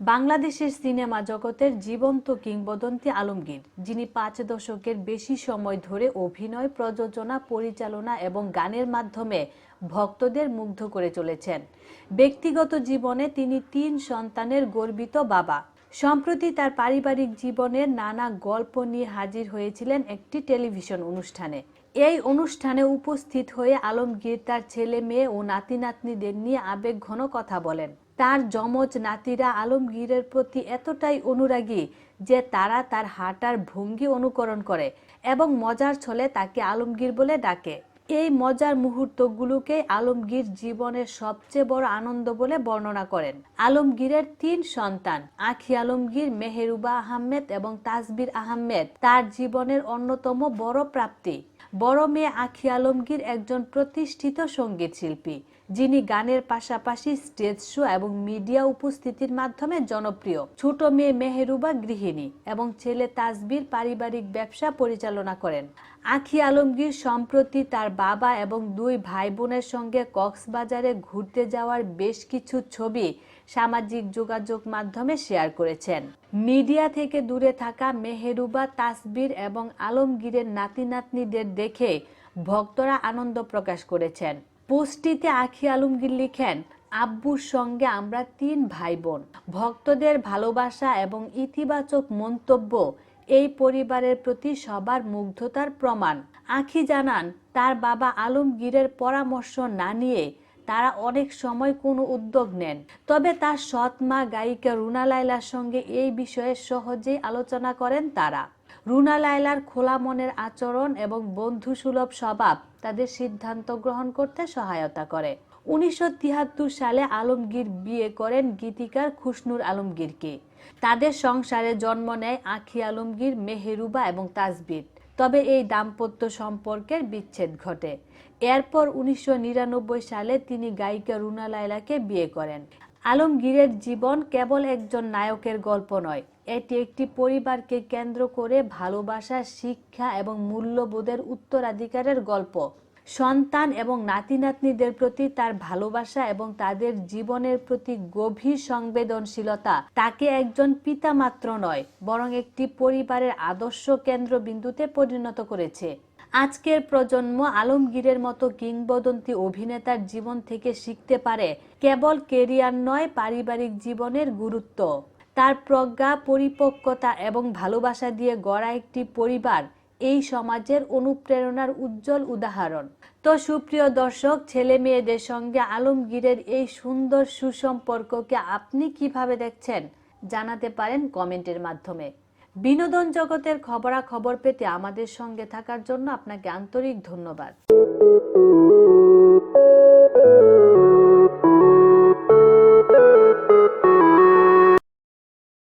বাংলাদেশের সিনেমা জগতের জীবন্ত কিংবদন্তি আলমগীর, যিনি পাঁচ দশকের বেশি সময় ধরে অভিনয়, প্রযোজনা, পরিচালনা এবং গানের মাধ্যমে ভক্তদের মুগ্ধ করে চলেছেন। ব্যক্তিগত জীবনে তিনি তিন সন্তানের গর্বিত বাবা। সম্প্রতি তার পারিবারিক জীবনের নানা গল্প নিয়ে হাজির হয়েছিলেন একটি টেলিভিশন অনুষ্ঠানে। এই অনুষ্ঠানে উপস্থিত হয়ে আলমগীর তার ছেলে মেয়ে ও নাতি নাতনিদের নিয়ে আবেগঘন কথা বলেন। তার যমজ নাতিরা আলমগীরের প্রতি এতটাই অনুরাগী যে তারা তার হাঁটার ভঙ্গি অনুকরণ করে এবং মজার ছলে তাকে আলমগীর বলে ডাকে। এই মজার মুহূর্তগুলোকে আলমগীর জীবনের সবচেয়ে বড় আনন্দ বলে বর্ণনা করেন। আলমগীরের তিন সন্তান, আখি আলমগীর, মেহেরুবা আহমেদ এবং তাজবির আহমেদ, তার জীবনের অন্যতম বড় প্রাপ্তি। বড় মেয়ে আখি আলমগীর একজন প্রতিষ্ঠিত সংগীত শিল্পী, যিনি গানের পাশাপাশি স্টেজ শো এবং মিডিয়া উপস্থিতির মাধ্যমে জনপ্রিয়। ছোট মেয়ে মেহেরুবা গৃহিণী এবং ছেলে তাজবির পারিবারিক ব্যবসা পরিচালনা করেন। আখি আলমগীর সম্প্রতি তার বাবা এবং দুই ভাই বোনের সঙ্গে কক্সবাজারে ঘুরতে যাওয়ার বেশ কিছু ছবি সামাজিক যোগাযোগ মাধ্যমে শেয়ার করেছেন। মিডিয়া থেকে দূরে থাকা মেহেরুবা, তাসবির এবং আলমগীরের নাতি নাতনিদের দেখে ভক্তরা আনন্দ প্রকাশ করেছেন। পোস্টটিতে আখি আলমগীর লিখেন, আব্বুর সঙ্গে আমরা তিন ভাই বোন ভক্তদের ভালোবাসা এবং ইতিবাচক মন্তব্য এই পরিবারের প্রতি সবার মুগ্ধতার প্রমাণ। আখি জানান, তার বাবা আলমগীরের পরামর্শ না নিয়ে তারা অনেক সময় কোনো উদ্যোগ নেন। তবে তার সৎ মা গায়িকা রুনা লাইলার সঙ্গে এই বিষয়ে সহজেই আলোচনা করেন তারা। রুনা লায়লার খোলা মনের আচরণ এবং বন্ধুসুলভ স্বভাব তাদের সিদ্ধান্ত গ্রহণ করতে সহায়তা করে। উনিশশো তিয়াত্তর সালে আলমগীর বিয়ে করেন গীতিকার খুশনুর আলমগীরকে। তাদের সংসারে জন্ম নেয় আখি আলমগীর, মেহেরুবা এবং তাজবির। তবে এই দাম্পত্য সম্পর্কের বিচ্ছেদ ঘটে। এরপর উনিশশো নিরানব্বই সালে তিনি গায়িকা রুনা লায়লাকে বিয়ে করেন। আলমগীরের জীবন কেবল একজন নায়কের গল্প নয়, এটি একটি পরিবারকে কেন্দ্র করে ভালোবাসা, শিক্ষা এবং মূল্যবোধের উত্তরাধিকারের গল্প। সন্তান এবং নাতি নাতনিদের প্রতি তার ভালোবাসা এবং তাদের জীবনের প্রতি গভীর সংবেদনশীলতা। তাকে একজন পিতা মাত্র নয়, বরং একটি পরিবারের আদর্শ কেন্দ্রবিন্দুতে পরিণত করেছে। আজকের প্রজন্ম আলমগীরের মতো কিংবদন্তি অভিনেতার জীবন থেকে শিখতে পারে কেবল কেরিয়ার নয়, পারিবারিক জীবনের গুরুত্ব। তার প্রজ্ঞা, পরিপক্কতা এবং ভালোবাসা দিয়ে গড়া একটি পরিবার এই সমাজের অনুপ্রেরণার উজ্জ্বল উদাহরণ। তো সুপ্রিয় দর্শক, ছেলে মেয়েদের সঙ্গে আলমগীরের এই সুন্দর সুসম্পর্ককে আপনি কীভাবে দেখছেন? জানাতে পারেন কমেন্টের মাধ্যমে। বিনোদন জগতের খবরাখবর পেতে আমাদের সঙ্গে থাকার জন্য আপনাকে আন্তরিক ধন্যবাদ।